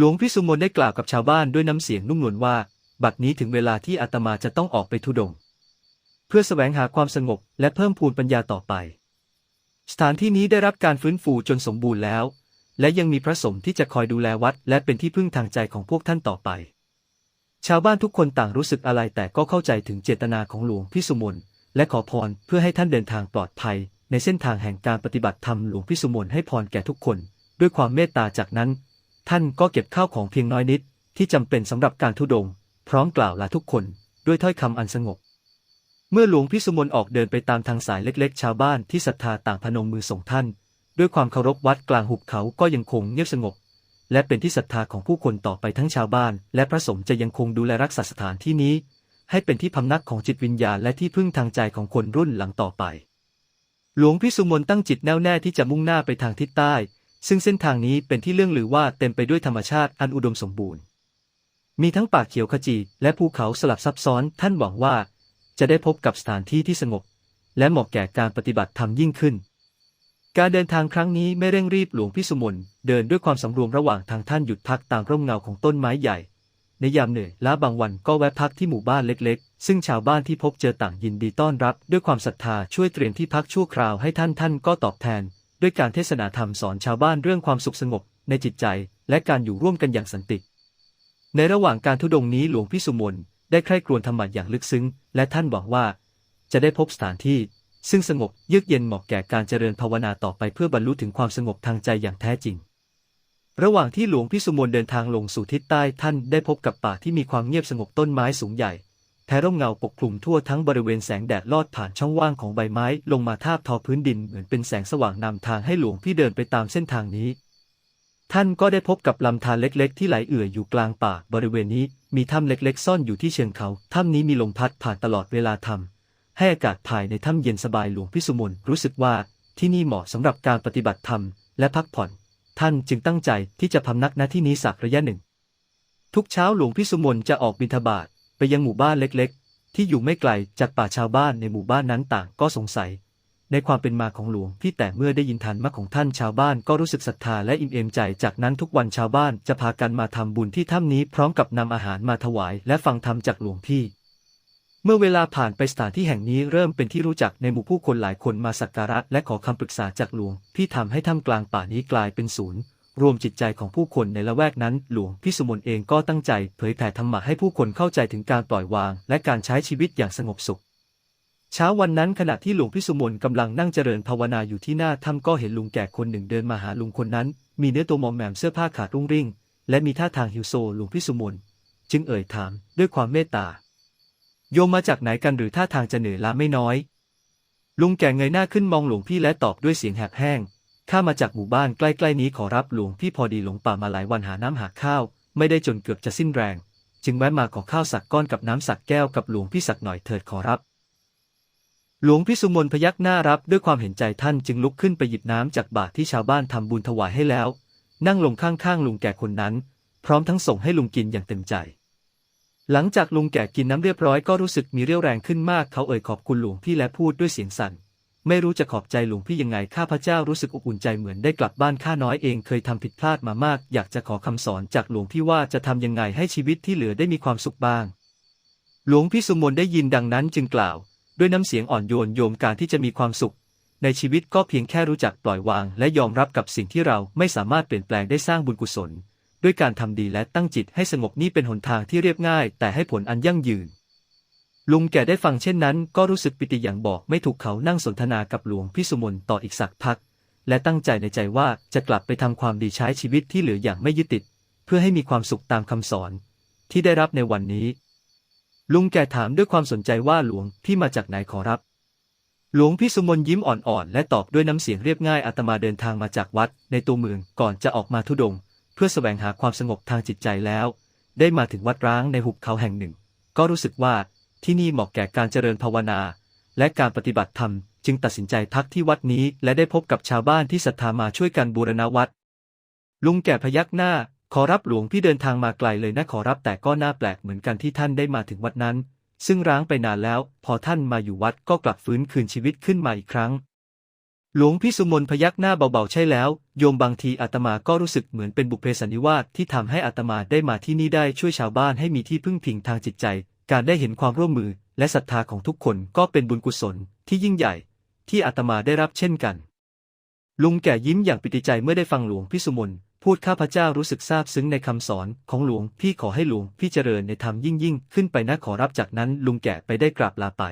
หลวงพิสุมนได้กล่าวกับชาวบ้านด้วยน้ำเสียงนุ่มนวลว่า บัดนี้ถึงเวลาที่อาตมาจะต้องออกไปทุดงค์เพื่อแสวงหาความสงบและเพิ่มพูนปัญญาต่อไป สถานที่นี้ได้รับการฟื้นฟูจนสมบูรณ์แล้ว และยังมีพระสงฆ์ที่จะคอยดูแลวัด และเป็นที่พึ่งทางใจของพวกท่านต่อไป ชาวบ้านทุกคนต่างรู้สึกอะไรแต่ก็เข้าใจถึงเจตนาของหลวงพิสุมนและขอพรเพื่อให้ท่านเดินทางปลอดภัย ในเส้นทางแห่งการปฏิบัติธรรมหลวงพิสุมนให้พรแก่ทุกคน ด้วยความเมตตาจากนั้น ท่านก็เก็บข้าวของเพียงน้อยนิด ที่จำเป็นสำหรับการทุดง พร้อมกล่าวลาทุกคนด้วยถ้อยคำอันสงบ เมื่อหลวงพิสุมนออกเดินไปตามทางสายเล็กๆ ชาวบ้านที่ศรัทธาต่างพนมมือส่งท่าน ด้วยความเคารพวัดกลางหุบเขาก็ยังคงเงียบสงบ และเป็นที่ศรัทธาของผู้คนต่อไปทั้งชาวบ้าน และพระสงฆ์จะยังคงดูแลรักษาสถานที่นี้ ให้เป็นที่พำนักของจิตวิญญาณและที่พึ่งทางใจของคนรุ่นหลังต่อไป หลวงพิสุมนตั้งจิตแน่วแน่ที่จะมุ่งหน้าไปทางทิศใต้ ซึ่งเส้นทางนี้เป็นที่เรื่องลือว่าเต็มไปด้วยธรรมชาติอันอุดมสมบูรณ์ มีทั้งป่าเขียวขจีและภูเขาสลับซับซ้อนท่านหวังว่า จะได้พบกับสถานที่ที่สงบ และเหมาะแก่การปฏิบัติธรรมยิ่งขึ้น การเดินทางครั้งนี้ไม่เร่งรีบหลวงพิสุมนเดินด้วยความสำรวมระหว่างทางท่านหยุดพักตามร่มเงาของต้นไม้ใหญ่ ในยามเหนื่อยล้าบางวันก็แวะพักที่หมู่บ้านเล็กๆ ซึ่งชาวบ้านที่พบเจอต่างยินดีต้อนรับ ด้วยความศรัทธาช่วยเตรียมที่พักชั่วคราวให้ท่านท่านก็ตอบแทน ด้วยการเทศนาธรรมสอนชาวบ้านเรื่องความสุขสงบในจิตใจ และการอยู่ร่วมกันอย่างสันติ ในระหว่างการทุดงนี้หลวงพิสุมนได้ใคร่ครวญธรรมะอย่างลึกซึ้ง และท่านหวังว่า จะได้พบสถานที่ ซึ่งสงบเยือกเย็นเหมาะแก่การเจริญภาวนาต่อไปเพื่อบรรลุถึงความสงบทางใจอย่างแท้จริง ระหว่างที่หลวงพิสุมนเดินทางลงสู่ทิศใต้ท่านได้พบกับป่าที่มีความเงียบสงบต้นไม้สูงใหญ่ แผ่ร่มเงาปกคลุมทั่วทั้งบริเวณแสงแดดลอดผ่านช่องว่างของใบไม้ ลงมาทาบทอพื้นดินเหมือนเป็นแสงสว่างนำทางให้หลวงพี่เดินไปตามเส้นทางนี้ ท่านก็ได้พบกับลำธารเล็ก ๆ ที่ไหลเอื่อยอยู่กลางป่าบริเวณนี้มีถ้ำเล็ก ๆ ซ่อนอยู่ที่เชิงเขาถ้ำนี้มีลมพัดผ่านตลอดเวลาทำให้อากาศภายในถ้ำเย็นสบายหลวงพิสุมนรู้สึกว่าที่นี่เหมาะสำหรับการปฏิบัติธรรมและพักผ่อน ท่านจึงตั้งใจที่จะพำนักณที่นี้สักระยะหนึ่ง ทุกเช้าหลวงพิสุมนจะออกบิณฑบาต ไปยังหมู่บ้านเล็กๆ ที่อยู่ไม่ไกลจากป่าชาวบ้านในหมู่บ้านนั้นต่างก็สงสัย ในความเป็นมาของหลวงพี่แต่เมื่อได้ยินธรรมะของท่านชาวบ้านก็รู้สึกศรัทธาและอิ่มเอมใจ จากนั้นทุกวันชาวบ้านจะพากันมาทำบุญที่ถ้ำนี้พร้อมกับนำอาหารมาถวายและฟังธรรมจากหลวงพี่เมื่อเวลาผ่านไปสถานที่แห่งนี้เริ่มเป็นที่รู้จักในหมู่ผู้คนหลายคนมาสักการะและขอคำปรึกษาจากหลวงพี่ทำให้ถ้ำกลางป่านี้กลายเป็นศูนย์ รวมจิตใจของผู้คนในละแวกนั้น หลวงพี่สมนเองก็ตั้งใจเผยแผ่ธรรมะให้ผู้คนเข้าใจถึงการปล่อยวาง และการใช้ชีวิตอย่างสงบสุข เช้าวันนั้นขณะที่หลวงพิสุมนกำลังนั่งเจริญภาวนาอยู่ที่หน้าถ้ำก็เห็นลุงแก่คนหนึ่งเดินมาหาลุงคนนั้น มีเนื้อตัวมอมแมมเสื้อผ้าขาดรุ่งริ่ง และมีท่าทางหิวโซหลวงพิสุมนจึงเอ่ยถามด้วยความเมตตา โยมมาจากไหนกันหรือท่าทางจะเหนื่อยล้าไม่น้อย ลุงแก่เงยหน้าขึ้นมองหลวงพี่และตอบด้วยเสียงแหบแห้ง ข้ามาจากหมู่บ้านใกล้ๆนี้ขอรับหลวงพี่พอดีหลงป่ามาหลายวันหาน้ำหาข้าว ไม่ได้จนเกือบจะสิ้นแรง จึงแวะมาขอข้าวสักก้อนกับน้ำสักแก้วกับหลวงพี่สักหน่อยเถิดขอรับ หลวงพี่สุมนพยักหน้ารับด้วยความเห็นใจท่านจึงลุกขึ้นไปหยิบน้ำจากบาตรที่ชาวบ้านทำบุญถวายให้แล้ว นั่งลงข้างๆลุงแก่คนนั้น พร้อมทั้งส่งให้ลุงกินอย่างเต็มใจ หลังจากลุงแก่กินน้ำเรียบร้อยก็รู้สึกมีเรี่ยวแรงขึ้นมากเขาเอ่ยขอบคุณหลวงพี่และพูดด้วยเสียงสั่น ไม่รู้จะขอบใจหลวงพี่ยังไงข้าพเจ้ารู้สึกอบอุ่นใจเหมือนได้กลับบ้านข้าน้อยเองเคยทำผิดพลาดมามาก อยากจะขอคำสอนจากหลวงพี่ว่าจะทำยังไงให้ชีวิตที่เหลือได้มีความสุขบ้าง หลวงพี่สุมนได้ยินดังนั้นจึงกล่าว ด้วยน้ำเสียงอ่อนโยนโยมการที่จะมีความสุข ในชีวิตก็เพียงแค่รู้จักปล่อยวาง และยอมรับกับสิ่งที่เราไม่สามารถเปลี่ยนแปลงได้สร้างบุญกุศล ด้วยการทำดีและตั้งจิตให้สงบนี่เป็นหนทางที่เรียบง่าย แต่ให้ผลอันยั่งยืน ลุงแก่ได้ฟังเช่นนั้น ก็รู้สึกปิติอย่างบอกไม่ถูกเขานั่งสนทนากับหลวงพี่สุมนต่ออีกสักพัก และตั้งใจในใจว่าจะกลับไปทำความดีใช้ชีวิตที่เหลืออย่างไม่ยึดติด เพื่อให้มีความสุขตามคำสอน ที่ได้รับในวันนี้ ลุงแก่ถามด้วยความสนใจว่าหลวงพี่มาจากไหนขอรับ หลวงพี่สุมนยิ้มอ่อนๆและตอบด้วยน้ำเสียงเรียบง่ายอาตมาเดินทางมาจากวัด ในตัวเมืองก่อนจะออกมาทุดง เพื่อแสวงหาความสงบทางจิตใจแล้ว ได้มาถึงวัดร้างในหุบเขาแห่งหนึ่ง ก็รู้สึกว่า ที่นี่เหมาะแก่การเจริญภาวนา และการปฏิบัติธรรม จึงตัดสินใจพักที่วัดนี้ และได้พบกับชาวบ้านที่ศรัทธามาช่วยกันบูรณวัดลุงแก่พยักหน้า ขอรับหลวงพี่เดินทางมาไกลเลยนะขอรับแต่ก็น่าแปลกเหมือนกันที่ท่านได้มาถึงวัดนั้น ซึ่งร้างไปนานแล้ว พอท่านมาอยู่วัดก็กลับฟื้นคืนชีวิตขึ้นมาอีกครั้ง หลวงพี่สุมนพยักหน้าเบาๆใช่แล้ว โยมบางทีอาตมาก็รู้สึกเหมือนเป็นบุพเพสันนิวาสที่ทำให้อาตมาได้มาที่นี่ได้ช่วยชาวบ้านให้มีที่พึ่งพิงทางจิตใจ การได้เห็นความร่วมมือและศรัทธาของทุกคนก็เป็นบุญกุศลที่ยิ่งใหญ่ ที่อาตมาได้รับเช่นกัน ลุงแก่ยิ้มอย่างปิติใจเมื่อได้ฟังหลวงพี่สุมนพูดข้าพเจ้ารู้สึกซาบซึ้งในคำสอนของหลวงพี่ขอให้หลวงพี่เจริญในธรรมยิ่งยิ่งขึ้นไปนะขอรับจากนั้นลุงแก่ไปได้กราบลาไป